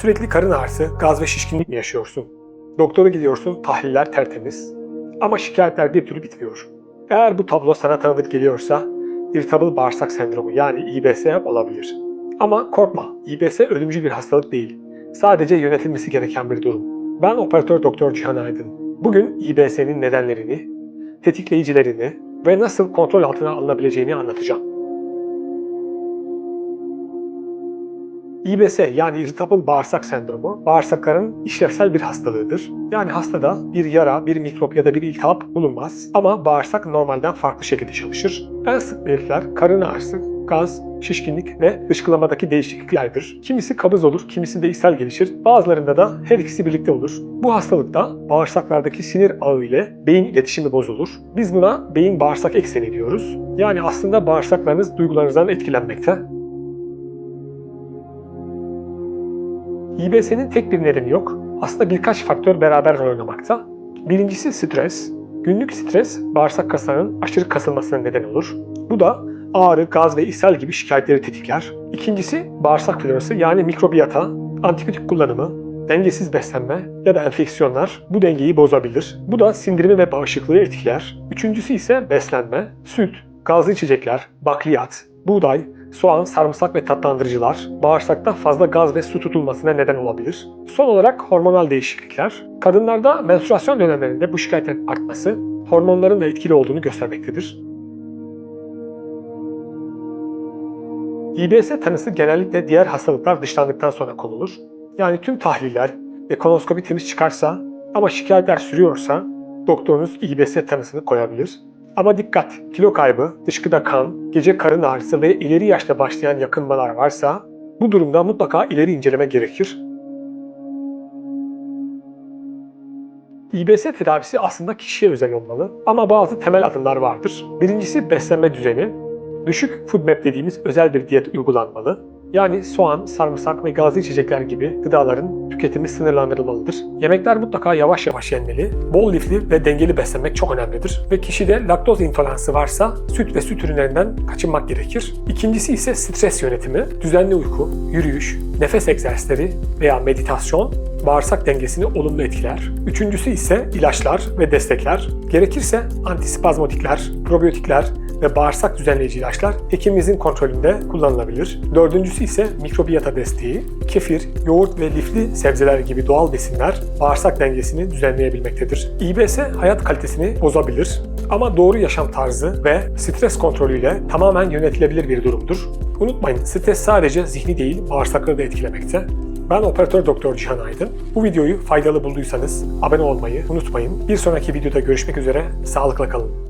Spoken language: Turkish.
Sürekli karın ağrısı, gaz ve şişkinlik mi yaşıyorsun? Doktora gidiyorsun, tahliller tertemiz. Ama şikayetler bir türlü bitmiyor. Eğer bu tablo sana tanıdık geliyorsa, irritable bağırsak sendromu yani İBS olabilir. Ama korkma, İBS ölümcül bir hastalık değil. Sadece yönetilmesi gereken bir durum. Ben operatör doktor Cihan Aydın. Bugün İBS'nin nedenlerini, tetikleyicilerini ve nasıl kontrol altına alınabileceğini anlatacağım. İBS yani irritable bağırsak sendromu bağırsakların işlevsel bir hastalığıdır. Yani hastada bir yara, bir mikrop ya da bir iltihap bulunmaz ama bağırsak normalden farklı şekilde çalışır. En sık belirtiler karın ağrısı, gaz, şişkinlik ve dışkılamadaki değişikliklerdir. Kimisi kabız olur, kimisi de ishal gelişir. Bazılarında da her ikisi birlikte olur. Bu hastalıkta bağırsaklardaki sinir ağı ile beyin iletişimi bozulur. Biz buna beyin bağırsak ekseni diyoruz. Yani aslında bağırsaklarınız duygularınızdan etkilenmekte. İBS'nin tek bir nedeni yok. Aslında birkaç faktör beraber rol oynamakta. Birincisi stres. Günlük stres bağırsak kaslarının aşırı kasılmasına neden olur. Bu da ağrı, gaz ve ishal gibi şikayetleri tetikler. İkincisi bağırsak florası yani mikrobiyata, antibiyotik kullanımı, dengesiz beslenme ya da enfeksiyonlar bu dengeyi bozabilir. Bu da sindirimi ve bağışıklığı etkiler. Üçüncüsü ise beslenme, süt, gazlı içecekler, bakliyat, buğday, soğan, sarımsak ve tatlandırıcılar bağırsakta fazla gaz ve su tutulmasına neden olabilir. Son olarak hormonal değişiklikler. Kadınlarda menstruasyon dönemlerinde bu şikayetlerin artması hormonların da etkili olduğunu göstermektedir. İBS tanısı genellikle diğer hastalıklar dışlandıktan sonra konulur. Yani tüm tahliller ve kolonoskopi temiz çıkarsa ama şikayetler sürüyorsa doktorunuz İBS tanısını koyabilir. Ama dikkat! Kilo kaybı, dışkıda kan, gece karın ağrısı ve ileri yaşta başlayan yakınmalar varsa bu durumda mutlaka ileri inceleme gerekir. İBS tedavisi aslında kişiye özel olmalı ama bazı temel adımlar vardır. Birincisi beslenme düzeni. Düşük FODMAP dediğimiz özel bir diyet uygulanmalı. Yani soğan, sarımsak ve gazlı içecekler gibi gıdaların tüketimi sınırlandırılmalıdır. Yemekler mutlaka yavaş yavaş yenmeli. Bol lifli ve dengeli beslenmek çok önemlidir. Ve kişide laktoz intoleransı varsa süt ve süt ürünlerinden kaçınmak gerekir. İkincisi ise stres yönetimi. Düzenli uyku, yürüyüş, nefes egzersizleri veya meditasyon bağırsak dengesini olumlu etkiler. Üçüncüsü ise ilaçlar ve destekler. Gerekirse antispazmotikler, probiyotikler ve bağırsak düzenleyici ilaçlar hekimimizin kontrolünde kullanılabilir. Dördüncüsü ise mikrobiyata desteği. Kefir, yoğurt ve lifli sebzeler gibi doğal besinler bağırsak dengesini düzenleyebilmektedir. İBS hayat kalitesini bozabilir ama doğru yaşam tarzı ve stres kontrolüyle tamamen yönetilebilir bir durumdur. Unutmayın stres sadece zihni değil bağırsakları da etkilemekte. Ben operatör doktor Cihan Aydın. Bu videoyu faydalı bulduysanız abone olmayı unutmayın. Bir sonraki videoda görüşmek üzere. Sağlıkla kalın.